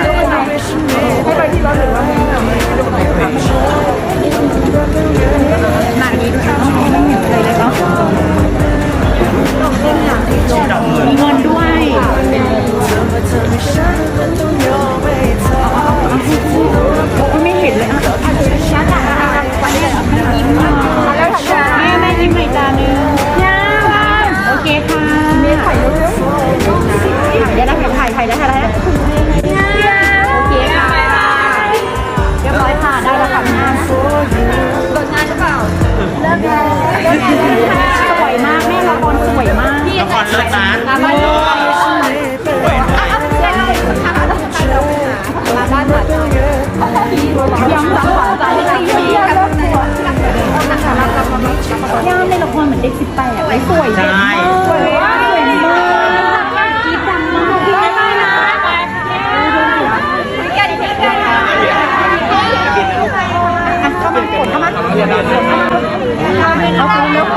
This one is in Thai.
没有问题没问题拜拜记得 สวยมากแม่ละครสวยมากละครเลิศนะละครเลิศยังรับหวานใจที่ดีกันนะคะรับรับรับย่ามในละครเหมือนเด็กสิบแปดเลยสวยเด็กมากสวยมากเรียน 好走走